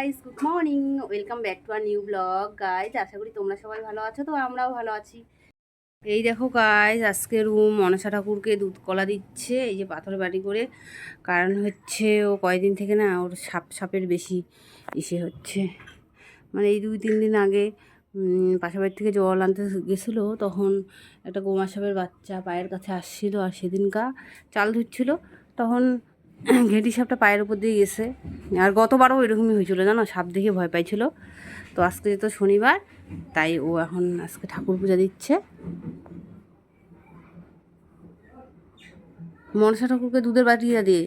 Guys good morning welcome back to our new blog guys আশা করি তোমরা সবাই ভালো আছো, তো আমরাও ভালো আছি। এই দেখো গাইজ আজকে রুম মনসা ঠাকুরকে দুধ কলা দিচ্ছে, এই যে পাথর বাড়ি করে। কারণ হচ্ছে ও কয়েকদিন থেকে না ওর সাপ, সাপের বেশি ইসে হচ্ছে। মানে এই দুই, তিন দিন আগে বাড়ি থেকে জল আনতে গেছিল, তখন একটা গোমা সাপের বাচ্চা পায়ের কাছে আসছিল আর সেদিনকা চাল ধুচ্ছিল। তখন ঘেঁটি সাপটা পায়ের উপর দিয়ে গেছে। আর গতবারও এরকমই হয়েছিল, জানো? সাপ দেখে ভয় পাইছিল। তো আজকে যেহেতু শনিবার, তাই ও এখন আজকে ঠাকুর পূজা দিচ্ছে। মনসা ঠাকুরকে দুধের বাটিটা দিয়ে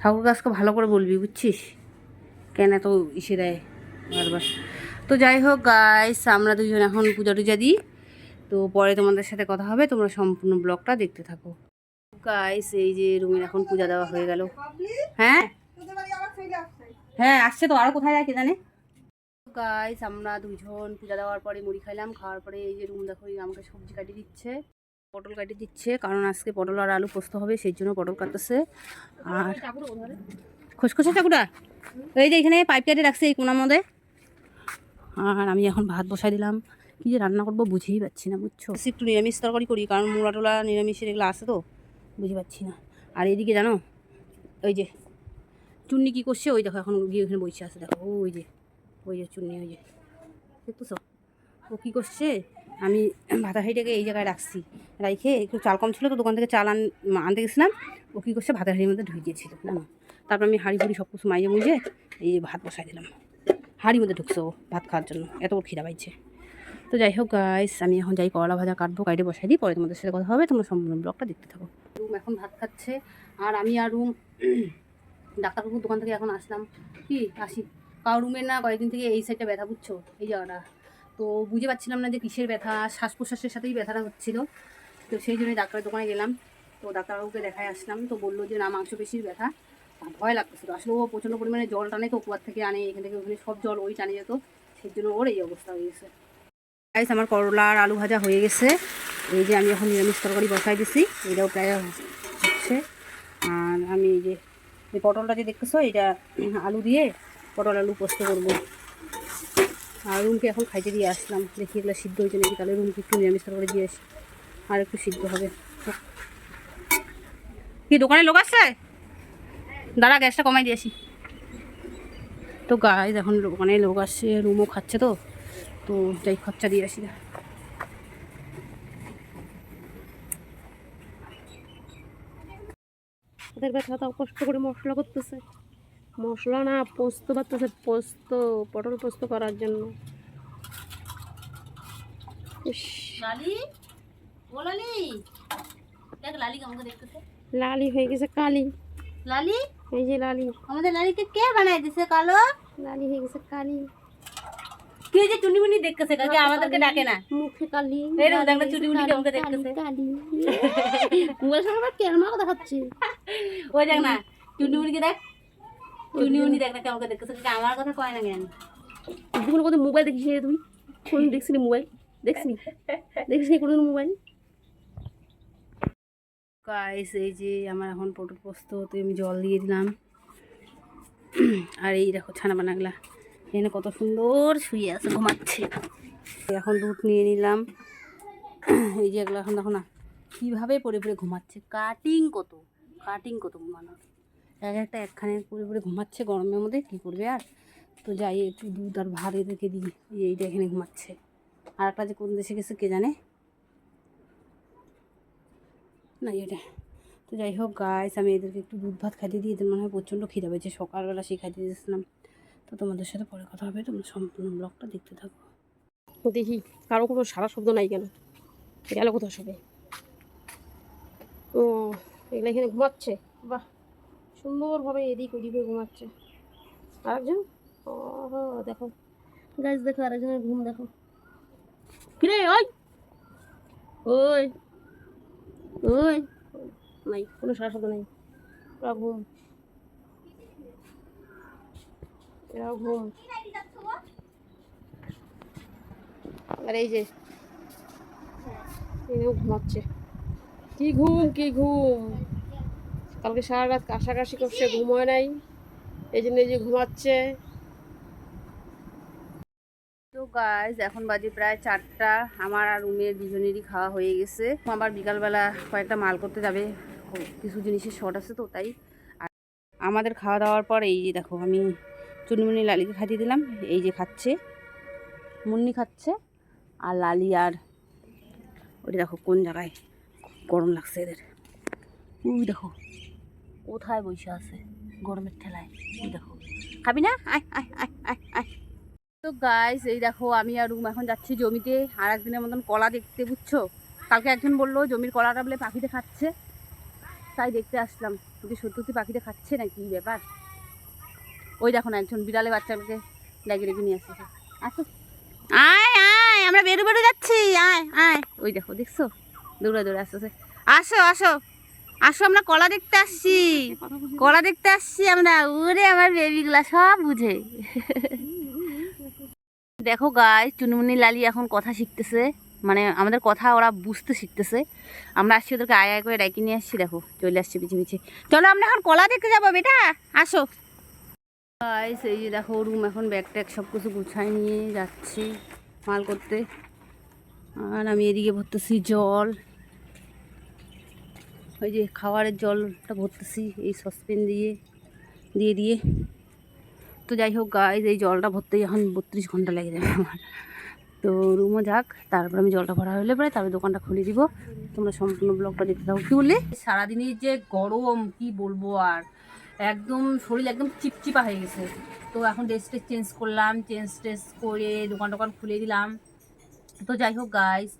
ঠাকুরকে আজকে ভালো করে বলবি, বুঝছিস? কেন এত ইসে দেয় বারবার? তো যাই হোক গাইস আমরা দুজন এখন পূজা টুজা দিই। তো পরে তোমাদের সাথে কথা হবে, তোমরা সম্পূর্ণ ব্লগটা দেখতে থাকো। গাইস এই যে রুমের এখন পূজা দেওয়া হয়ে গেল। হ্যাঁ? হ্যাঁ আসছে তো আরও কোথায় যায় জানে গাইস আমরা দুজন পূজা দেওয়ার পরে মুড়ি খাইলাম, খাওয়ার পরে এই যে রুম দেখো আমাকে সবজি কাটিয়ে দিচ্ছে, পটল কাটিয়ে দিচ্ছে, কারণ আজকে পটল আর আলু পোস্ত হবে, সেই জন্য পটল কাটতেছে। আর খসখসে চাকুটা? এই যে এখানে পাইপ কেটে রাখছে এই কোনার মধ্যে। আর আমি এখন ভাত বসাই দিলাম। কি যে রান্না করব বুঝেই পাচ্ছি না, বুঝছ? একটু নিরামিষ তরকারি করি, কারণ মোড়া টোলা নিরামিষের এগুলো আছে তো, বুঝে পাচ্ছি না। আর এদিকে জানো, ওই যে চুন্নি কী করছে, ওই দেখো এখন গিয়ে ওখানে বসে আছে, দেখো, ওই যে ওই যে চুন্নি, ওই যে, দেখতেছো? ও কী করছে, আমি ভাতা হাঁড়িটাকে এই জায়গায় রাখছি, রাইখে একটু চাল কম ছিল তো, দোকান থেকে চাল আন, আনতে গেছিলাম, ও কী করছে ভাতের হাঁড়ির মধ্যে ঢুকে দিয়েছিল, জানো? তারপর আমি হাঁড়ি ফুড়ি সব কিছু মাইজে মুজে এই ভাত বসাই দিলাম। হাঁড়ির মধ্যে ঢুকছে ও, ভাত খাওয়ার জন্য, এত ওর খিদা পাইছে। তো যাই হোক গাইস আমি এখন যাই করলা ভাজা কাটবো কাটে বসাই দিই, পরে তোমাদের সাথে কথা হবে। তোমরা সম্পূর্ণ ব্লগটা দেখতে থাকো। রুম এখন ভাত খাচ্ছে, আর আমি আর রুম, ডাক্তারবাবুর দোকান থেকে এখন আসলাম। কি? আসি। কারও রুমের না কয়েকদিন থেকে এই সাইডটা ব্যথা, বুঝছ? এই জায়গাটা। তো বুঝে পাচ্ছিলাম না যে কিসের ব্যথা শ্বাস প্রশ্বাসের সাথেই ব্যথাটা হচ্ছিল। তো সেই জন্যই ডাক্তারের দোকানে গেলাম। তো ডাক্তারবাবুকে দেখায় আসলাম। তো বলল যে, না, মাংসপেশির ব্যথা। আর ভয় লাগতেছিল। আসলে ও প্রচণ্ড পরিমাণে জল টানে তো কুয়ার থেকে আনে, এখান থেকে ওখানে সব জল ওই টানে যেত। সেই জন্য ওর এই অবস্থা হয়ে গেছে। গাইস আমার করলা আর আলু ভাজা হয়ে গেছে। এই যে আমি এখন নিরামিষ তরকারি বসাই দিছি, এটাও প্রায় হচ্ছে। আর আমি এই যে, এই পটলটা যে দেখতেছো, এটা আলু দিয়ে পটল আলু পোস্ত করব। আর রুমকে এখন খাইতে দিয়ে আসলাম। দেখি এগুলো সিদ্ধ হয়েছে নাকি, তাহলে রুমকে একটু নিরামিষ তরকারি দিয়ে আসি। আর একটু সিদ্ধ হবে। কি, দোকানে লোক আসছে দাঁড়া, গ্যাসটা কমাই দিয়ে আসি। তো গাইজ এখন দোকানে লোক আসছে রুমও খাচ্ছে তো। তো যাই খরচা দিয়ে আসি না। ওদের ব্যথা তাও কষ্ট করে মশলা করতেছে। মশলা না পোস্ত বাড়তেছে পোস্ত পটল পোস্ত করার জন্য। লালি? হয়ে গেছে কালি। লালি? এই যে লালি। আমাদের লালিকে কে বানাই দিছে কালো? লালি হয়ে গেছে কালি। কে যে চুনি মুনি দেখতেছে কাকে আমাদেরকে ডাকে না। মুখে কালি এই দেখো, কালি, দেখতেছে। কালি। মোবাইল কেরমা দেখাচ্ছে? ওই দেখ না চুনিমুনিকে দেখ। চুনি মুনি দেখ না কেমন দেখতেছে। কাকে আমার কথা কয় না কেন? কত মোবাইল দেখিস রে তুই? কোন দেখছিলি মোবাইল? দেখছিস কোনো মোবাইল? গাইস এই যে আমার এখন পটল পোস্ত তো আমি জল দিয়ে দিলাম। আর এই দেখো ছানা বানাগুলা। এখানে কত সুন্দর শুয়ে আছে, ঘুমাচ্ছে। এখন দুধ নিয়ে নিলাম। এই যে এগুলো এখন দেখো না, কীভাবে পরে পরে ঘুমাচ্ছে। কাটিং কত কাটিং কত ঘুমানো। এক একটা একখানে পরে পরে ঘুমাচ্ছে গরমের মধ্যে, কী করবে আর? তো যাই, একটু দুধ আর ভাত এদেরকে দিই এইটা এখানে ঘুমাচ্ছে। আর একটা যে কোন দেশে গেছে কে জানে? না এটা তো যাই হোক গাইস আমি এদেরকে একটু দুধ ভাত খাইতে দিই, এদের মনে হয় প্রচণ্ড খিদে পেয়েছে। সকালবেলা সেই খাইতে দিয়েছিলাম। তো তোমাদের সাথে পরে কথা হবে, তোমরা সম্পূর্ণ ব্লগটা দেখতে থাকো। দেখি, কারও কোনো সারা শব্দ নাই কেন? গেল কোথাও সবে? ও, এগুলো এখানে ঘুমাচ্ছে? বাহ, সুন্দরভাবে এদিক ওদিক হয়ে ঘুমাচ্ছে। আরেকজন? ও দেখো। গাছ দেখো, আরেকজনের ঘুম, দেখো। কিরে, ওই! ওই ওই নাই, কোনো সারা শব্দ নাই। ঘুম। এরাও ঘুম আর এই যে এনেও ঘুমাচ্ছে। কি ঘুম কি ঘুম? কালকে সারা রাত কাশাকাশি করছে, ঘুম হয় নাই। এই জন্য এই যে ঘুমাচ্ছে। তো গাইজ এখন বাজে প্রায় চারটা। আমার আর রুমের দুজনেরই খাওয়া হয়ে গেছে। আবার বিকালবেলা কয়েকটা মাল করতে যাবে। কিছু জিনিসের শর্ট আছে তো, তাই। আর আমাদের খাওয়া দাওয়ার পর এই যে দেখো, আমি চুনমুনি লালিকে খাইয়ে দিলাম, এই যে খাচ্ছে। মুন্নি খাচ্ছে, আর লালি আর ওটা দেখো কোন জায়গায়? গরম লাগছে এদের। ওই দেখো, কোথায় বসে আছে গরমের ঠেলায়? উই দেখো। খাবি না? তো গাইস এই দেখো আমি আর রুম এখন যাচ্ছি জমিতে। আর একদিনের মতন কলা দেখতে, বুঝছ? কালকে একজন বলল জমির কলাটা বলে পাখিতে খাচ্ছে। তাই দেখতে আসলাম। যদি সত্যি সত্যি পাখিতে খাচ্ছে না কি ব্যাপার। ওই দেখো না, একজন বিড়ালে বাচ্চাগুলোকে ডেকে ডেকে নিয়ে আসছে। আসো। আয় আয়, আমরা বেরো বেরো যাচ্ছি। আয় আয়। ওই দেখো, দেখছ? দৌড়ে দৌড়ে আসতেছে আসো আসো। আসো, আমরা কলা দেখতে আসছি। কলা দেখতে আসছি আমরা। ওরে আমার বেবিগুলা, সব বুঝে। দেখো গাই চুনমুনি লালি এখন কথা শিখতেছে। মানে আমাদের কথা ওরা বুঝতে শিখতেছে। আমরা আসছি ওদেরকে আয় আয় করে ডাকি নিয়ে আসছি, দেখো। চলে আসছে পিছিয়ে পিছিয়ে চলো, আমরা এখন কলা দেখতে যাব, বেটা। আসো। গাইস এই যে দেখো রুম এখন ব্যাগ ট্যাগ সব কিছু গুছাই নিয়ে যাচ্ছি মাল করতে। আর আমি এদিকে ভরতেছি জল। ওই যে খাবারের জলটা ভরতেছি, এই সসপেন দিয়ে দিয়ে দিয়ে। তো যাই হোক গাইজ এই জলটা ভরতেই এখন বত্রিশ ঘণ্টা লেগে যাবে আমার। তো রুমও যাক, তারপর আমি জলটা ভরা হলে পরে তারপরে দোকানটা খুলে দিব। তোমরা সম্পূর্ণ ব্লগটা দেখতে থাকো। কী বললে? সারাদিনের যে গরম, কি বলব আর? একদম শরীর একদম চিপচিপা হয়ে গেছে। তো এখন ড্রেস টেস চেঞ্জ করলাম চেঞ্জ টেস করে দোকান টোকান খুলে দিলাম। তো যাই হোক গাইজ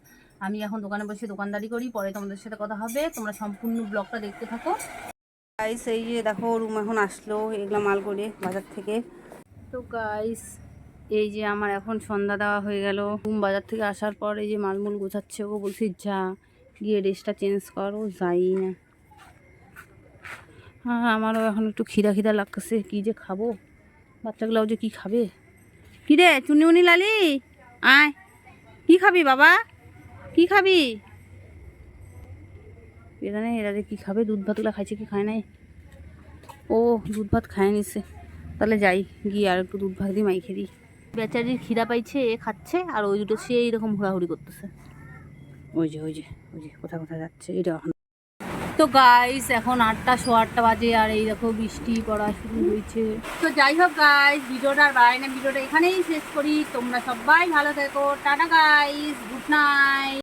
আমি এখন দোকানে বসে দোকানদারি করি পরে তোমাদের সাথে কথা হবে। তোমরা সম্পূর্ণ ব্লগটা দেখতে থাকো। গাইস এই যে দেখো রুম এখন আসলো এগুলো মাল করে বাজার থেকে। তো গাইস এই যে আমার এখন সন্ধ্যা দেওয়া হয়ে গেল। রুম বাজার থেকে আসার পর এই যে মালমূল গোছাচ্ছে ও বলছি যা গিয়ে ড্রেসটা চেঞ্জ করো যাই না। হ্যাঁ আমারও এখন একটু খিদা খিদা লাগতেছে। কী যে খাব? বাচ্চাগুলোও যে কী খাবে? কী রে চুনিমুনি লালি? আয়। কী খাবি বাবা? কী খাবি? এখানে এরা যে কী খাবে? দুধ ভাতগুলো খাইছে কি খায় নাই? ও, দুধ ভাত খায় নিছে। তাহলে যাই, গিয়ে আর একটু দুধ ভাত দিয়ে মাইখে দিই। বেচারির খিদা পাইছে, এ খাচ্ছে, আর ওই দুটো সে এইরকম হুড়াহুড়ি করতেছে। ওই যে ওই যে ওই যে, কোথায় কোথায় যাচ্ছে? এটা তো গাইস এখন আটটা সো আটটা বাজে আর এই দেখো বৃষ্টি পড়া শুরু হয়েছে। তো যাই হোক গাইস ভিডিওটা আর না, ভিডিওটা এখানেই শেষ করি। তোমরা সবাই ভালো থেকো। Tata guys good night